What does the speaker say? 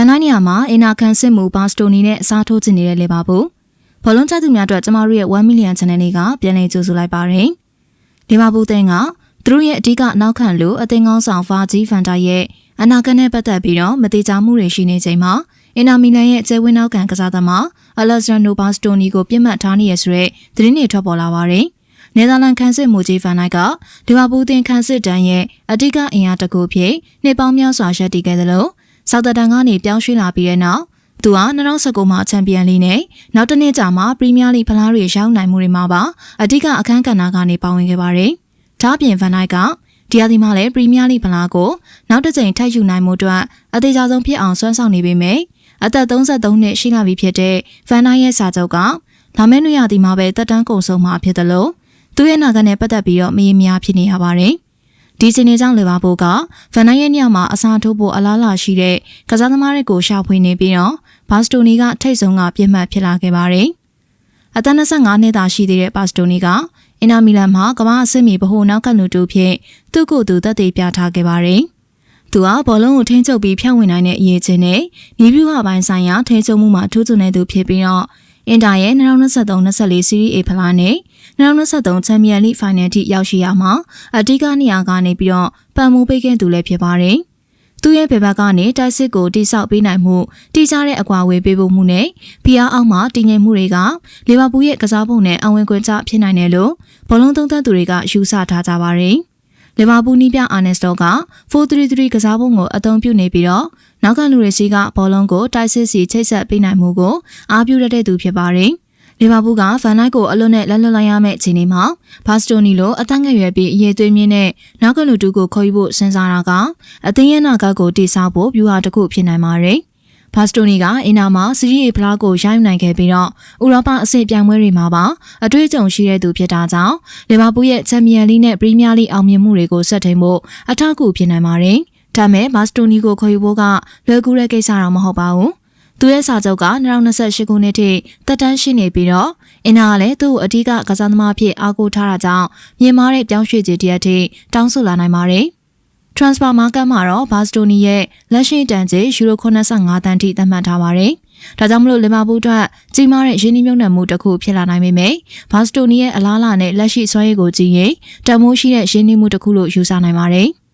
န်နိုင်းနီယာမှာအင်နာကန်စစ်မှုဘာစတိုနီနဲ့အစားထိုးချင်နေတဲ့လီဗာပူးဘောလုံးကျသူများအတွက်ကျမတို့ရဲ့1 million channel လေးကပြန်လည်ကြိုဆိုလိုက်ပါတယ်။လီဗာပူးတဲ့ကသူတို့ရဲ့အဓိကနောက်ခံလူအသင်းကောင်းဆောင်ဗာဂျီဖန်တာရဲ့အနာဂတ်နဲ့ပတ်သက်ပြီးတော့မတိကျမှုတွေရှိနေချိန်မှာအင်နာမီလန်ရဲ့ကျဲဝင်းနောက်ခံကစားသမားအလက်ဇန်နိုဘာစတိုနီကိုပြစ်မှတ်ထားနေရဆိုတဲ့သတင်းတွေထွက်ပေါ်လာပါတယ်။နယ်သာလန်ခန်းစစ်မူကြီးဖန်နိုက်ကလီဗာပူးတင်ခန်းစစ်တန်းရဲ့အဓိကအင်အားတစ်ခုဖြစ်နှစ်ပေါင်းများစွာရပ်တည်ခဲ့သလို ဆောက်တတန်ကနေပြောင်းရွှေ့လာပြီးတဲ့နောက်သူဟာ2019မှာချန်ပီယံလိနဲ့နောက်တစ်နှစ်ကြာမှာပရီးမီးယားလိဖလားတွေရောက်နိုင်မှုတွေမှာပါအဓိကအခန်းကဏ္ဍကနေပါဝင်ခဲ့ပါတယ်။ဒါ့အပြင်ဗန်နိုက်ကဒီယာဒီမှာလည်းပရီးမီးယားလိဖလားကိုနောက်တစ်ကြိမ်ထပ်ယူနိုင်မှုအတွက်အသေးချာဆုံးဖြစ်အောင်ဆွမ်းဆောင်နေပေမယ့်အသက်33နှစ်ရှိလာပြီဖြစ်တဲ့ဗန်နိုက်ရဲ့စာချုပ်ကလာမယ့်နွေရာသီမှာပဲတက်တန်းကုန်ဆုံးမှာဖြစ်တယ်လို့သူ့ရဲ့နာကနဲ့ပတ်သက်ပြီးတော့မရေမရာဖြစ်နေရပါတယ်။ ဒီချိန်ကြောင့်လီဗာပူးကဗန်နိုက်ရဲ့ညမှာအစားထိုးဖို့အလားလာရှိတဲ့ကစားသမားတွေကိုရှာဖွေနေပြီးတော့ဘာစတိုနီကထိတ်ဆုံးကပြစ်မှတ်ဖြစ်လာခဲ့ပါတယ်။အသက်25နှစ်သာရှိသေးတဲ့ဘာစတိုနီကအင်နာမီလန်မှာကမ္ဘာအဆင့်မီဗဟိုနောက်ကလူတူဖြစ်သူ့ကိုယ်သူသက်သေပြထားခဲ့ပါတယ်။သူကဘောလုံးကိုထိန်းချုပ်ပြီးဖြန့်ဝင်နိုင်တဲ့အရေးချင်းနဲ့နီးပြူဟာပိုင်းဆိုင်ရာထိန်းချုပ်မှုမှာထူးချွန်တဲ့သူဖြစ်ပြီးတော့ အင်တာရဲ့2023-24စီးရီး A ဖလားနဲ့2023ချန်ပီယံလိဖိုင်နယ်ထိရောက်ရှိရမှာအဓိကနေရာကနေပြီးတော့ပံ့ပိုးပေးခဲ့သူလည်းဖြစ်ပါတယ်။သူ့ရဲ့ဘယ်ဘက်ကနေတိုက်စစ်ကိုတိစောက်ပေးနိုင်မှုတိကျတဲ့အကွာအဝေးပေးဖို့မှုနဲ့ဖီအားအောက်မှာတည်ငြိမ်မှုတွေကလီဗာပူးရဲ့ကစားပုံနဲ့အဝင်ခွင့်ချဖြစ်နိုင်တယ်လို့ဘောလုံးသုံးသပ်သူတွေကယူဆထားကြပါတယ်။ လီဗာပူးနီးပြအာနက်စတော့က4-3-3ကစားပုံကိုအသုံးပြုနေပြီးတော့နောက်ကလူတွေစီကဘောလုံးကိုတိုက်စစ်စီချိတ်ဆက်ပေးနိုင်မှုကိုအားပြုရတဲ့သူဖြစ်ပါတယ်။လီဗာပူးကဗန်နိုက်ကိုအလွတ်နဲ့လက်လွတ်လိုက်ရမယ့်အခြေအနေမှာဘာစတိုနီလိုအသက်ငယ်ရွယ်ပြီးအရေးသွေးမြင့်တဲ့နောက်ကလူတူကိုခေါ်ယူဖို့စဉ်းစားတာကအသင်းရဲ့နာကကိုတိစောက်ဖို့ဗျူဟာတစ်ခုဖြစ်နိုင်ပါတယ်။ ဘာစတိုနီကအင်နာမှာစီးရီးဖလားကိုရိုက်နိုင်ခဲ့ပြီးတော့ဥရောပအဆင့်ပြိုင်ပွဲတွေမှာပါအတွေ့အကြုံရှိတဲ့သူဖြစ်တာကြောင့်လီဗာပူးရဲ့ချန်ပီယံလိနဲ့ပရီးမီးယားလိအောင်မြင်မှုတွေကိုဆက်ထိန်ဖို့အထောက်အကူဖြစ်နိုင်ပါတယ်။ဒါမဲ့ဘာစတိုနီကိုခေါ်ယူဖို့ကလွယ်ကူတဲ့ကိစ္စတော့မဟုတ်ပါဘူး။သူရဲ့စာချုပ်က2028ခုနှစ်ထိတက်တန်းရှိနေပြီးတော့အင်နာကလည်းသူ့အဓိကကစားသမားဖြစ်အားကိုးထားတာကြောင့်မြင်မာတဲ့ပြောင်းရွှေ့ခြင်းတရက်ထိတောင်းဆိုလာနိုင်ပါတယ်။ Transfer Market မှာတော့ Bastoni ရဲ့လက်ရှိတန်ကြေးယူရို85တန်ထိသတ်မှတ်ထားပါတယ်။ဒါကြောင့်မလို့လီဗာပူးအတွက်ကြီးမားတဲ့ရင်းနှီးမြှုပ်နှံမှုတစ်ခုဖြစ်လာနိုင်ပေမယ့်ဘာစတိုနီရဲ့အလားအလာနဲ့လက်ရှိစွမ်းရည်ကိုကြည့်ရင်တန်မိုးရှိတဲ့ရင်းနှီးမှုတစ်ခုလို့ယူဆနိုင်ပါတယ်။